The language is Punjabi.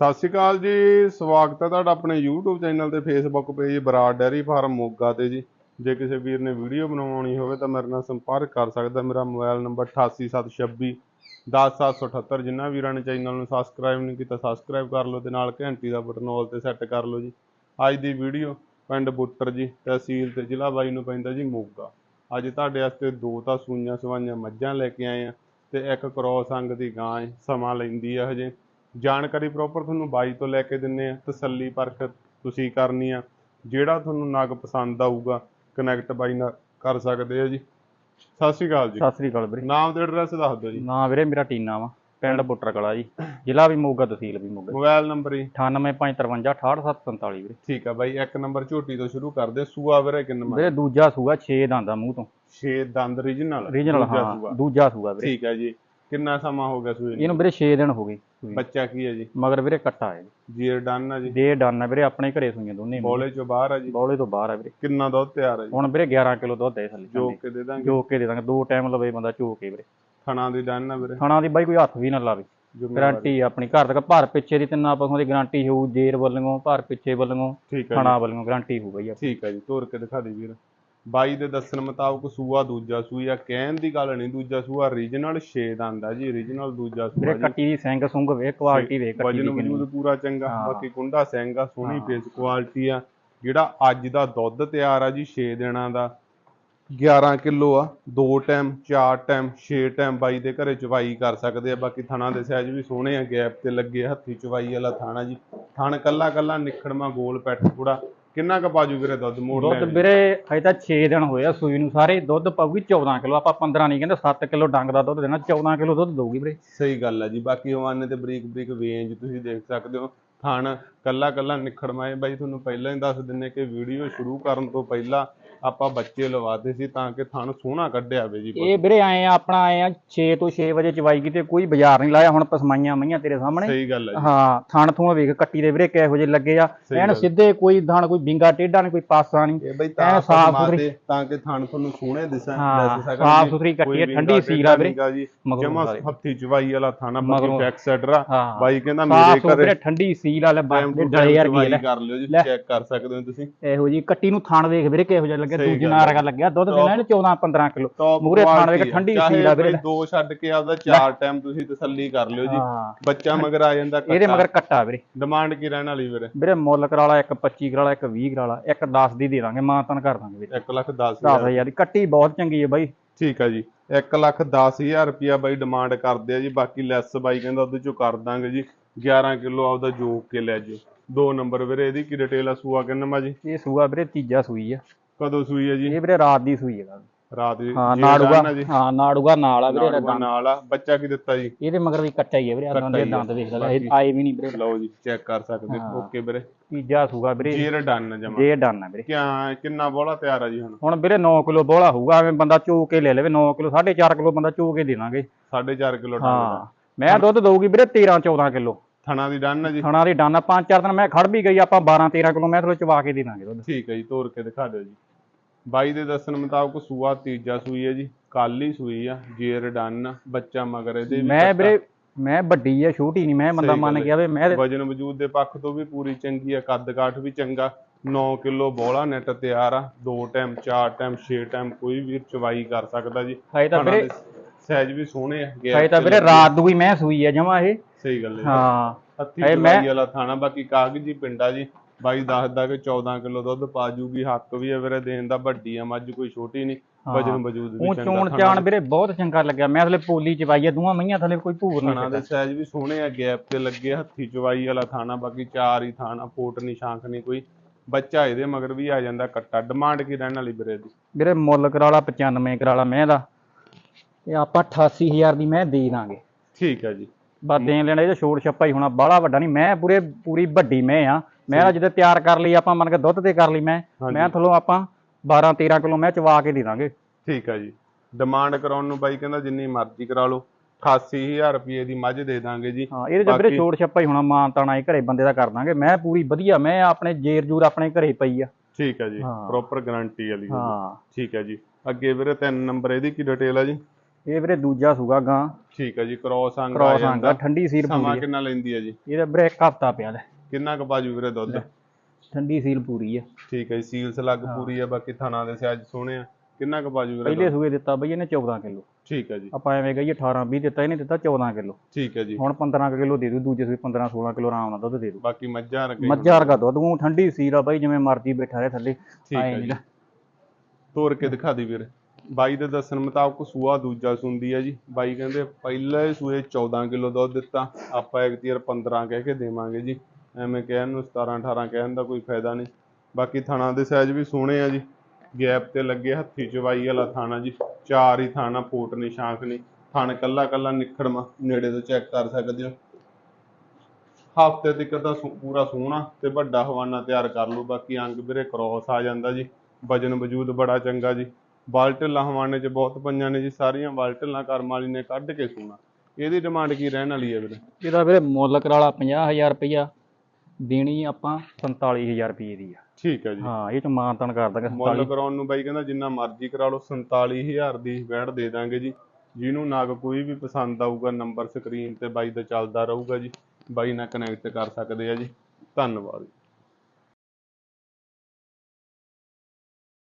ਸਤਿ ਸ਼੍ਰੀ ਅਕਾਲ ਜੀ, ਸਵਾਗਤ ਹੈ ਤੁਹਾਡਾ ਆਪਣੇ YouTube ਚੈਨਲ ਤੇ, Facebook page Brar dairy farm, Moga ਤੇ ਜੀ। ਜੇ ਕਿਸੇ ਵੀਰ ਨੇ ਵੀਡੀਓ ਬਣਾਉਣੀ ਹੋਵੇ ਤਾਂ ਮੇਰੇ ਨਾਲ ਸੰਪਰਕ ਕਰ ਸਕਦਾ, ਮੇਰਾ ਮੋਬਾਈਲ ਨੰਬਰ 88726 10778 ਜਿਨ੍ਹਾਂ ਵੀਰਾਂ ਨੇ ਚੈਨਲ ਨੂੰ ਸਬਸਕ੍ਰਾਈਬ ਨਹੀਂ ਕੀਤਾ ਸਬਸਕ੍ਰਾਈਬ ਕਰ ਲਓ ਤੇ ਨਾਲ ਘੰਟੀ ਦਾ ਬਟਨ ਆਲ ਤੇ ਸੈੱਟ ਕਰ ਲਓ ਜੀ। ਅੱਜ ਦੀ ਵੀਡੀਓ ਪਿੰਡ ਬੁੱਟਰ ਜੀ, ਤਹਿਸੀਲ ਤੇ ਜ਼ਿਲ੍ਹਾ ਬਾਈ ਨੂੰ ਪੈਂਦਾ ਜੀ, ਮੋਗਾ। ਅੱਜ ਤੁਹਾਡੇ ਵਾਸਤੇ ਦੋ ਤਾਂ ਸੂਈਆਂ ਸਵਾਈਆਂ ਮੱਝਾਂ ਲੈ ਕੇ ਆਏ ਆ ਤੇ ਇੱਕ ਕ੍ਰੋਸ ਅੰਗ ਦੀ ਗਾਂ ਹੈ ਸਮਾਂ ਲੈਂਦੀ ਆ ਹਜੇ। ਜਾਣਕਾਰੀ ਪ੍ਰੋਪਰ ਤੁਹਾਨੂੰ ਬਾਈ ਤੋਂ ਲੈ ਕੇ ਦਿੰਨੇ ਆ ਤਸੱਲੀ ਪਰਖ ਤੁਸੀਂ ਕਰਨੀ ਆ। ਜਿਹੜਾ ਤੁਹਾਨੂੰ ਨਗ ਪਸੰਦ ਆਊਗਾ ਕਨੈਕਟ ਬਾਈ ਨਾਲ ਕਰ ਸਕਦੇ ਆ ਜੀ। ਸਤਿ ਸ਼੍ਰੀ ਅਕਾਲ ਜੀ। ਸਤਿ ਸ੍ਰੀ ਅਕਾਲ ਵੀਰੇ। ਨਾਮ ਤੇ ਐਡਰੈਸ ਦੱਸ ਦਿਓ ਜੀ। ਨਾਂ ਵੀਰੇ ਮੇਰਾ ਟੀਨਾ ਵਾ ਪਿੰਡ ਬੁੱਟਰ ਕਲਾ ਜੀ। ਜ਼ਿਲ੍ਹਾ ਵੀ ਮੋਗਾ ਤਹਿਸੀਲ ਵੀ ਮੋਗਾ। ਮੋਬਾਈਲ ਨੰਬਰ ਜੀ। 98553 68747 ਵੀਰੇ। ਠੀਕ ਆ ਬਾਈ ਇੱਕ ਨੰਬਰ ਝੋਟੀ ਤੋਂ ਸ਼ੁਰੂ ਕਰਦੇ ਸੂਆ ਵੀਰੇ ਕਿੰਨਾ ਵੀਰੇ ਦੂਜਾ ਸੂਆ 6 ਦੰਦਾ ਮੂੰਹ ਤੋਂ। 6 ਦੰਦ ਰੀਜਨਲ ਰੀਜਨਲ ਹਾਂ ਦੂਜਾ ਸੂਆ ਵੀਰੇ। ਠੀਕ ਆ ਜੀ। ਕਿੰਨਾ ਸਮਾਂ ਹੋ ਗਿਆ ਸੂਏ ਨੂੰ? ਇਹਨੂੰ ਵੀਰੇ 6 ਦਿਨ ਹੋ ਗਏ ਸੂਈ। ਬੱਚਾ ਕੀ ਹੈ ਜੀ? ਮਗਰ ਵੀਰੇ ਕੱਟਾ ਹੈ ਜੀਰ ਡਨ ਆ ਜੀ? ਦੇ ਡਨ ਆ ਵੀਰੇ ਆਪਣੇ ਘਰੇ ਸੂਈਆਂ ਦੋਨੇ ਬੋਲੇ ਚੋਂ ਬਾਹਰ ਆ ਜੀ? ਬੌਲੇ ਤੋਂ ਬਾਹਰ ਆ ਵੀਰੇ। ਕਿੰਨਾ ਦੁੱਧ ਤਿਆਰ ਹੈ ਜੀ? ਹੁਣ ਵੀਰੇ 11 ਕਿਲੋ ਦੁੱਧ ਹੈ ਥੱਲੇ। ਜੋ ਕੇ ਦੇ ਦਾਂਗੇ। ਜੋ ਕੇ ਦੇ ਦਾਂਗੇ। ਦੋ ਟਾਈਮ ਲਵੇ ਬੰਦਾ ਚੋ ਕੇ ਵੀਰੇ। ਥਣਾ ਦੀ ਡਨ ਆ ਵੀਰੇ। ਖਾਣਾ ਦੀ ਬਾਈ ਕੋਈ ਹੱਥ ਵੀ ਨਾ ਲਾਵੇ। ਜ਼ਿੰਮੇਵਾਰੀ। ਗਾਰੰਟੀ ਆਪਣੀ। ਘਰ ਤੱਕ ਭਰ ਪਿੱਛੇ ਦੀ ਤਿੰਨਾਂ ਪਸ਼ੂਆਂ ਦੀ ਗਾਰੰਟੀ ਹੋਊ। ਜੇਰ ਵੱਲੋਂ ਭਰ ਪਿੱਛੇ ਵੱਲੋਂ ਠੀਕ ਖਾਣਾ ਵੱਲੋਂ ਗਾਰੰਟੀ ਹੋਊ ਬਾਈ। ਠੀਕ ਹੈ ਜੀ। ਤੋਰ ਕੇ ਦਿਖਾ ਦੇ ਵੀਰ। ਬਾਈ ਦੇ ਦੱਸਣ ਮੁਤਾਬਕ ਸੂਆ ਦੂਜਾ ਸੂਈ ਆ ਕਹਿਣ ਦੀ ਗੱਲ ਨਹੀਂ ਦੂਜਾ ਸੂਆ ਰੀਜਨਲ 6 ਦੰਦ ਜੀ ਰੀਜਨਲ ਦੂਜਾ ਸੂਆ ਜੀ। ਕੱਟੀ ਦੀ ਸਿੰਘ ਸੁੰਗ ਵੇ ਕੁਆਲਿਟੀ ਵੇ ਕੱਟੀ ਵਜਨ ਵਜੂਦ ਪੂਰਾ ਚੰਗਾ। ਬਾਕੀ ਕੁੰਡਾ ਸਿੰਘ ਆ ਸੋਹਣੀ। ਫੇਸ ਕੁਆਲਿਟੀ ਆ ਜਿਹੜਾ ਅੱਜ ਦਾ ਦੁੱਧ ਤਿਆਰ ਆ ਜੀ 6 ਦਿਨਾਂ ਦਾ। 11 ਕਿਲੋ ਆ ਦੋ ਟਾਈਮ ਚਾਰ ਟਾਈਮ 6 ਟਾਈਮ ਬਾਈ ਦੇ ਘਰੇ ਚਵਾਈ ਕਰ ਸਕਦੇ ਆ ਬਾਕੀ ਥਣਾ ਦੇ ਸਾਈਜ਼ ਵੀ ਸੋਹਣੇ ਆ ਗੈਪ ਤੇ ਲੱਗੇ ਹੱਥੀ ਚਵਾਈ ਵਾਲਾ ਥਾਣਾ ਜੀ। ਥਣ ਕੱਲਾ ਕੱਲਾ ਨਿਖੜਮਾ ਗੋਲ ਪੈਟ ਥੋੜਾ ਕਿੰਨਾ ਕ ਬਾਜੂ ਵੀਰੇ ਦੁੱਧ ਮੋੜ ਦੁੱਧ ਵੀਰੇ ਹਜੇ ਤਾਂ 6 ਦਿਨ ਹੋਏ ਆ ਸੂਈ ਨੂੰ ਸਾਰੇ। ਦੁੱਧ ਪਾਊਗੀ 14 ਕਿਲੋ। ਆਪਾਂ 15 ਨਹੀਂ ਕਹਿੰਦੇ 7 ਕਿਲੋ ਡੰਗ ਦਾ ਦੁੱਧ ਦੇਣਾ। 14 ਕਿਲੋ ਦੁੱਧ ਦਊਗੀ ਵੀਰੇ। ਸਹੀ ਗੱਲ ਹੈ ਜੀ। ਬਾਕੀ ਹਵਾਨੇ ਤੇ ਬਰੀਕ ਬਰੀਕ ਵੇਂਜ ਤੁਸੀਂ ਦੇਖ ਸਕਦੇ ਹੋ। ਥਣ ਕੱਲਾ ਕੱਲਾ ਨਿਖੜਮਾਏ ਬਾਈ ਤੁਹਾਨੂੰ ਪਹਿਲਾਂ ਹੀ ਦੱਸ ਦਿੰਨੇ ਕਿ ਵੀਡੀਓ ਸ਼ੁਰੂ ਕਰਨ ਤੋਂ ਪਹਿਲਾਂ ਆਪਾਂ ਬੱਚੇ ਲਵਾਦੇ ਸੀ ਤਾਂ ਕਿ ਥਣ ਸੋਹਣਾ ਕੱਢਿਆ ਵੇ ਜੀ ਇਹ ਵੀਰੇ ਆਏ ਆ ਆਪਣਾ ਆਏ ਆ 6 ਤੋਂ 6 ਵਜੇ ਚਵਾਈ ਕੀਤੇ ਕੋਈ ਬਾਜ਼ਾਰ ਨਹੀਂ ਲਾਇਆ ਹੁਣ ਪਸਮਾਈਆਂ ਮਈਆਂ ਤੇਰੇ ਸਾਹਮਣੇ ਸਹੀ ਗੱਲ ਹੈ ਜੀ ਹਾਂ ਥਣ ਥੂਣ ਵੇਖ ਕੱਟੀ ਦੇ ਵੀਰੇ ਕਿਹੋ ਜਿਹੇ ਲੱਗੇ ਆ ਐਨ। ਸਿੱਧੇ ਕੋਈ ਥਣ ਕੋਈ ਬਿੰਗਾ ਟੇਢਾ ਨਹੀਂ ਕੋਈ ਪਾਸਾ ਨਹੀਂ ਇਹ ਬਈ ਐਨ ਤਾਂ ਸਾਫ਼ ਸੁਥਰੀ। ਤਾਂ ਕਿ ਥਣ ਤੁਹਾਨੂੰ ਸੋਹਣੇ ਦਿਸਣ ਸਕਣ ਸਾਫ਼ ਜੀ। ਸੁਥਰੀ ਕੱਟੀ ਹੈ, ਠੰਡੀ ਸੀਲ ਆ ਵੀਰੇ। ਜੀ ਜਮਾ। ਹੱਥੀ ਚਵਾਈ ਵਾਲਾ ਥਾਣਾ ਬਾਕੀ ਆ ਹਾਂ ਬਾਈ ਕਹਿੰਦਾ ਮੇਰੇ ਘਰੇ ਠੰਡੀ ਸੀਲ ਵਾਲੇ ਡਲੇ ਯਾਰ ਕੀ ਕਰ ਲਿਓ ਜੀ। ਚੈੱਕ ਕਰ ਸਕਦੇ ਹੋ ਤੁਸੀਂ ਇਹੋ ਜੀ ਕੱਟੀ ਨੂੰ ਥਣ ਵੇਖ ਵੀਰੇ ਕਿਹੋ ਜਿਹਾ ਲੱਗਿਆ ਸਹੀ ਦੂਜੇ ਗੱਲ ਨਾਲ ਹੈ। ਰਗਾ ਲੱਗਿਆ ਦੁੱਧ ਦੇਣਾ ਇਹਨੇ 14 15 ਕਿਲੋ। ਮੂਹਰੇ ਥਾਣ ਵੇਖ ਠੰਡੀ ਸੀਲ ਆ ਵੀਰੇ। ਦੋ ਛੱਡ ਕੇ ਆਪਦਾ ਚਾਰ ਟਾਈਮ ਤੁਸੀਂ ਤਸੱਲੀ ਕਰ ਲਿਓ ਜੀ। ਬੱਚਾ ਮਗਰ ਆ ਜਾਂਦਾ ਇਹਦੇ ਮਗਰ ਕੱਟਾ ਵੀਰੇ। ਡਿਮਾਂਡ ਕੀ ਰਹਿਣ ਵਾਲੀ ਵੀਰੇ? ਵੀਰੇ ਮੁੱਲ ਕਰਾਲਾ ਇੱਕ 25 ਕਰਾਲਾ ਇੱਕ 20 ਕਰਾਲਾ ਇੱਕ 10 ਦੀ ਦੇ ਦਾਂਗੇ ਮਾਂ ਤਨ ਕਰ ਦਾਂਗੇ ਵੀਰੇ। 1 ਲੱਖ 10 10000 ਦੀ। ਕੱਟੀ ਬਹੁਤ ਚੰਗੀ ਹੈ ਬਾਈ। ਠੀਕ ਆ ਜੀ। 1 ਲੱਖ 10000 ਰੁਪਿਆ ਬਾਈ ਡਿਮਾਂਡ ਕਰਦੇ ਆ ਜੀ। ਬਾਕੀ ਲੈਸ ਬਾਈ ਕਹਿੰਦਾ ਉਹਦੇ ਚੋਂ ਕਰ ਦਾਂਗੇ ਜੀ। 11 ਕਿਲੋ ਆਪਦਾ ਜੋਕ ਕੇ ਲੈ ਜਿਓ। ਦੋ ਨੰਬਰ ਵੀਰੇ ਇਹਦੀ ਕੀ ਡਿਟੇਲ ਆ? ਸੂਆ ਕਿੰਨਾ ਜੀ? ਇਹ ਸੂਆ ਵੀਰੇ ਤੀਜਾ ਸੂਈ ਆ। ਕਦੋਂ ਸੂਈ ਆ ਜੀ? ਇਹ ਵੀਰੇ ਰਾਤ ਦੀ ਸੂਈ ਹੈ ਰਾਤ ਦੀ ਹਾਂ ਜੀ ਨਾੜੂਗਾ ਜੀ। ਹਾਂ ਨਾੜੂਗਾ ਨਾਲ ਆ ਵੀਰੇ ਨਾੜੂਗਾ ਨਾਲ ਆ। ਬੱਚਾ ਕੀ ਦਿੱਤਾ ਜੀ? ਇਹਦੇ ਮਗਰ ਵੀ ਕੱਟਾ ਹੀ ਹੈ ਵੀਰੇ ਆਦਾਂ ਦੇ ਹੀ। ਦੰਦ ਵੇਖ ਲੈ ਆਏ ਵੀ ਨਹੀਂ ਵੀਰੇ। ਲਓ ਜੀ ਚੈੱਕ ਕਰ ਸਕਦੇ। ਹਾਂ। ਓਕੇ ਵੀਰੇ। ਤੀਜਾ ਸੂਆ ਵੀਰੇ। ਜੀਰ ਡਨ ਜਮਾ। ਜੇ ਡਨ ਆ ਵੀਰੇ। ਕਿਆ ਕਿੰਨਾ ਬੋਲਾ ਤਿਆਰ ਆ ਜੀ ਹੁਣ? ਹੁਣ ਵੀਰੇ 9 ਕਿਲੋ ਬੋਲਾ ਹੋਊਗਾ ਐਵੇਂ ਬੰਦਾ ਚੋ ਕੇ ਲੈ ਲਵੇ 9 ਕਿਲੋ 4.5 ਕਿਲੋ ਬੰਦਾ ਚੋ ਕੇ ਦੇ ਦਾਂਗੇ। 4.5 ਕਿਲੋ ਡਨ ਹਾਂ। ਮੈਂ ਦੁੱਧ ਦਊਗੀ ਵੀਰੇ 13 14 ਕਿਲੋ। ਥਣਾ ਦੀ ਡਨ ਆ ਜੀ? ਥਣਾ ਦੀ ਡਾਨਾ ਪੰਜ ਚਾਰ ਦਿਨ ਮੈਂ ਖੜ ਵੀ ਗਈ ਆਪਾਂ 12 13 ਕਿਲੋ ਮੈਂ ਥੋੜੇ ਚਵਾ ਕੇ ਦੇ ਦਾਂਗੇ ਦੁੱਧ। ਠੀਕ ਹੈ ਜੀ ਤੋਰ ਕੇ ਦਿਖਾ ਦਿਓ ਜੀ। ਬਾਈ ਦੇ ਦੱਸਣ ਮੁਤਾਬਕ ਸੂਆ ਤੀਜਾ ਸੂਈ ਹੈ ਜੀ ਕੱਲ ਹੀ ਸੂਈ ਆ ਜੇਰ ਡਨ ਬੱਚਾ ਮਗਰ ਇਹਦੇ ਮੈਂ ਵੀਰੇ ਮੈਂ ਵੱਡੀ ਆ ਛੋਟੀ ਨਹੀਂ ਮੈਂ ਬੰਦਾ ਮੰਨ ਗਿਆ ਵੇ ਮੈਂ ਵਜਨ ਵਜੂਦ ਦੇ ਪੱਖ ਤੋਂ ਵੀ ਪੂਰੀ ਚੰਗੀ ਆ ਕੱਦ ਕਾਠ ਵੀ ਚੰਗਾ। 9 ਕਿਲੋ ਬੋਲਾ ਨੈਟ ਤਿਆਰ ਆ ਦੋ ਟਾਈਮ ਚਾਰ ਟਾਈਮ ਛੇ ਟਾਈਮ ਕੋਈ ਵੀ ਚਵਾਈ ਕਰ ਸਕਦਾ ਜੀ। ਹਜੇ ਤਾਂ ਵੀਰੇ ਸਾਈਜ਼ ਵੀ ਸੋਹਣੇ ਆ ਹਜੇ ਤਾਂ ਵੀਰੇ। ਰਾਤ ਦੂਈ ਮੈਂ ਸੂਈ ਆ ਜਮਾ ਇਹ। ਸਹੀ ਗੱਲ ਹੈ ਹਾਂ। ਹੱਥੀ ਇਹ ਮੈਂ- ਵਾਲਾ ਥਾਣਾ ਬਾਕੀ ਕਾਗਜ਼ੀ ਪਿੰਡਾ ਜੀ। ਬਾਈ ਦੱਸਦਾ ਕਿ 14 ਕਿਲੋ ਦੁੱਧ ਪਾ ਜੂਗੀ ਹੱਕ ਵੀ ਹੈ ਵੀਰੇ ਦੇਣ ਦਾ ਵੱਡੀ ਆ ਮੱਝ ਕੋਈ ਛੋਟੀ ਨਹੀਂ। ਵਜਨ ਵਜੂਦ ਵੀ ਉਹ ਚੰਗਾ ਚੋਣ ਥਣਾ ਚਾਣ ਵੀਰੇ ਬਹੁਤ ਚੰਗਾ ਲੱਗਿਆ। ਮੈਂ ਥਲੇ ਪੋਲੀ ਚਵਾਈ ਆ ਦੋਵਾਂ ਮਈਆਂ ਥਲੇ ਕੋਈ ਭੂਰ ਥਾਣਾ ਨਹੀਂ ਦੇ ਸਾਈਜ਼ ਵੀ ਸੋਹਣੇ ਆ ਗੈਪ ਤੇ ਲੱਗੇ ਆ, ਹੱਥੀ ਚਵਾਈ ਵਾਲਾ ਥਾਣਾ ਬਾਕੀ ਚਾਰ ਹੀ ਥਾਣਾ ਫੋਟ ਨਹੀਂ ਸ਼ਾਂਖ ਨਹੀਂ ਕੋਈ। ਬੱਚਾ ਇਹਦੇ ਮਗਰ ਵੀ ਆ ਜਾਂਦਾ ਕੱਟਾ ਡਿਮਾਂਡ ਕੀ ਰਹਿਣ ਵਾਲੀ ਵੀਰੇ ਦੀ ਵੀਰੇ ਮੁੱਲ ਕਰਾਲਾ 95 ਕਰਾਲਾ ਮੈਂ ਦਾ। ਇਹ ਆਪਾਂ 88000 ਦੀ ਮੈਂ ਦੇ ਦਾਂਗੇ। ਠੀਕ ਹੈ ਜੀ। ਬਸ ਦੇਣ ਲੈਣਾ ਇਹਦਾ ਛੋੜ ਛੱਪਾ ਹੀ ਹੋਣਾ ਬਾਹਲਾ ਵੱਡਾ ਨਹੀਂ ਮੈਂ ਪੂਰੇ ਪੂਰੀ ਵੱਡੀ ਮੈਂ ਆ। ਮੈਂ ਨਾ ਜਦੋਂ ਤਿਆਰ ਕਰ ਲਈ ਆਪਾਂ ਮੰਨ ਕੇ ਦੁੱਧ ਤੇ ਕਰ ਲਈ ਮੈਂ। ਮੈਂ ਥਲੋਂ ਆਪਾਂ 12 13 ਕਿਲੋ ਮੈਂ ਚਵਾ ਕੇ ਦੇ ਦਾਂਗੇ। ਠੀਕ ਹੈ ਜੀ। ਡਿਮਾਂਡ ਕਰਾਉਣ ਨੂੰ ਬਾਈ ਕਹਿੰਦਾ ਜਿੰਨੀ ਮਰਜ਼ੀ ਕਰਾ ਲਓ 88000 ਰੁਪਏ ਦੀ ਮੱਝ ਦੇ ਦਾਂਗੇ ਜੀ। ਹਾਂ ਇਹਦੇ ਬਾਕੀ- ਛੋੜ ਛੱਪਾ ਹੀ ਹੋਣਾ ਮਾਂ ਤਾਣਾ ਇਹ ਘਰੇ ਬੰਦੇ ਦਾ ਕਰ ਦਾਂਗੇ। ਮੈਂ ਪੂਰੀ ਵਧੀਆ ਮੈਂ ਆਪਣੇ ਜੇਰ ਜੂਰ ਆਪਣੇ ਘਰੇ ਪਈ ਆ। ਠੀਕ ਹੈ ਜੀ ਹਾਂ। ਪ੍ਰੋਪਰ ਗਾਰੰਟੀ ਵਾਲੀ ਹੈ। ਹਾਂ। ਠੀਕ ਹੈ ਜੀ। ਅੱਗੇ ਵੀਰੇ ਤਿੰਨ ਨੰਬਰ ਇਹਦੀ ਕੀ ਡਿਟੇਲ ਹੈ ਜੀ? ਇਹ ਵੀਰੇ ਦੂਜਾ ਸੂਗਾ ਗਾਂ। ਠੀਕ ਹੈ ਜੀ ਕ੍ਰੋਸ ਅੰਗ ਆ ਕ੍ਰੋਸ ਜਾਂਦਾ। ਠੰਡੀ ਸੀਲ ਸਮਾਂ ਪੂਰੀ ਆ। ਕਿੰਨਾ ਲੈਂਦੀ ਹੈ ਜੀ? ਇਹਦਾ ਵੀਰੇ ਇੱਕ ਹਫਤਾ ਪਿਆ ਲੈ। ਕਿੰਨਾ ਕੁ ਬਾਜੂ ਵੀਰੇ ਦੁੱਧ? ਠੰਡੀ ਸੀਲ ਪੂਰੀ ਆ। ਠੀਕ ਹੈ ਜੀ ਸੀਲਸ ਲੱਗ ਪੂਰੀ ਆ ਬਾਕੀ ਥਾਣਾ ਦੇ ਸਿਆਜ ਸੋਹਣੇ ਆ। ਕਿੰਨਾ ਕੁ ਬਾਜੂ ਵੀਰੇ ਪਹਿਲੇ? ਸੂਏ ਦਿੱਤਾ ਬਈ ਇਹਨੇ 14 ਕਿਲੋ। ਠੀਕ ਹੈ ਜੀ। ਆਪਾਂ ਐਵੇਂ ਕਹੀਏ 18 20 ਦਿੱਤਾ ਇਹਨੇ ਦਿੱਤਾ 14 ਕਿਲੋ। ਠੀਕ ਹੈ ਜੀ। ਹੁਣ 15 ਕਿਲੋ ਦੇ ਦੂ ਦੂਜੇ ਸੂਏ 15 16 ਕਿਲੋ ਆਰਾਮ ਨਾਲ ਦੁੱਧ ਦੇ ਦੂ ਬਾਕੀ ਮੱਝਾਂ ਰਕੇ ਮੱਝਾਂ ਵਰਗਾ ਦੁੱਧ ਉਹ ਠੰਡੀ ਸੀਲ ਆ ਬਾਈ ਜਿਵੇਂ ਮਰਜ਼ੀ ਬੈਠਾ ਰਹੇ ਥੱਲੇ ਠੀਕ ਹੈ। ਤੋਰ ਕੇ ਦਿਖਾ ਦੀ ਵੀਰੇ। ਬਾਈ ਦੇ ਦੱਸਣ ਮੁਤਾਬਕ ਸੂਆ ਦੂਜਾ ਸੁੰਦੀ ਹੈ ਜੀ। ਬਾਈ ਕਹਿੰਦੇ ਪਹਿਲੇ ਸੂਏ 14 ਕਿਲੋ ਦੁੱਧ ਦਿੱਤਾ, ਆਪਾਂ ਇੱਕ ਤੀਰ 15 ਕਹਿ ਕੇ ਦੇਵਾਂਗੇ ਜੀ। ਐਵੇਂ ਕਹਿਣ ਨੂੰ 17 18 ਕਹਿਣ ਦਾ ਕੋਈ ਫਾਇਦਾ ਨਹੀਂ। ਬਾਕੀ ਥਾਣਾ ਦੇ ਸਾਈਜ਼ ਵੀ ਸੋਹਣੇ ਆ ਜੀ। ਗੈਪ ਤੇ ਲੱਗੇ ਹੱਥੀ ਚਵਾਈ ਵਾਲਾ ਥਾਣਾ ਜੀ। ਚਾਰ ਹੀ ਥਾਣਾ ਫੋਟ ਨਿਸ਼ਾਂਕ ਨਹੀਂ ਥਣ ਕੱਲਾ ਕੱਲਾ ਨਿਖੜਮਾ ਨੇੜੇ ਤੋਂ ਚੈੱਕ ਕਰ ਸਕਦੇ ਹੋ। ਹਫ਼ਤੇ ਤੱਕ ਤਾਂ ਸੋ- ਪੂਰਾ ਸੋਹਣਾ ਤੇ ਵੱਡਾ ਹਵਾਨਾ ਤਿਆਰ ਕਰ ਲਓ। ਬਾਕੀ ਅੰਗ ਵੀਰੇ ਕ੍ਰੋਸ ਆ ਜਾਂਦਾ ਜੀ। ਵਜਨ ਵਜੂਦ ਬੜਾ ਚੰਗਾ ਜੀ। ਬਾਲਟਿਲਾਂ ਹਵਾਨੇ 'ਚ ਬਹੁਤ ਪਈਆਂ ਨੇ ਜੀ ਸਾਰੀਆਂ ਬਾਲਟਿਲਾਂ ਕਰਮ ਵਾਲੀ ਨੇ ਕੱਢ ਕੇ ਸੋਣਾ ਇਹਦੀ ਡਿਮਾਂਡ ਕੀ ਰਹਿਣ ਵਾਲੀ ਹੈ ਵੀਰੇ? ਇਹਦਾ ਵੀਰੇ ਮੁੱਲ ਕਰਾਲਾ 50000 ਰੁਪਇਆ ਦੇਣੀ ਆਪਾਂ 47000 ਰੁਪਏ ਦੀ ਆ। ਠੀਕ ਹੈ ਜੀ। ਹਾਂ ਇਹ ਚ ਮਾਨਤਨ ਕਰ ਦਾਂਗੇ ਮੁੱਲ 47 ਕਰਾਉਣ ਨੂੰ ਬਾਈ ਕਹਿੰਦਾ ਜਿੰਨਾ ਮਰਜ਼ੀ ਕਰਾ ਲਓ 47000 ਦੀ ਵੈਟ ਦੇ ਦਾਂਗੇ ਜੀ। ਜਿਹਨੂੰ ਨਾਗ ਕੋਈ ਵੀ ਪਸੰਦ ਆਊਗਾ ਨੰਬਰ ਸਕਰੀਨ ਤੇ ਬਾਈ ਦਾ ਚੱਲਦਾ ਰਹੂਗਾ ਜੀ। ਬਾਈ ਨਾਲ ਕਨੈਕਟ ਕਰ ਸਕਦੇ ਆ ਜੀ। ਧੰਨਵਾਦ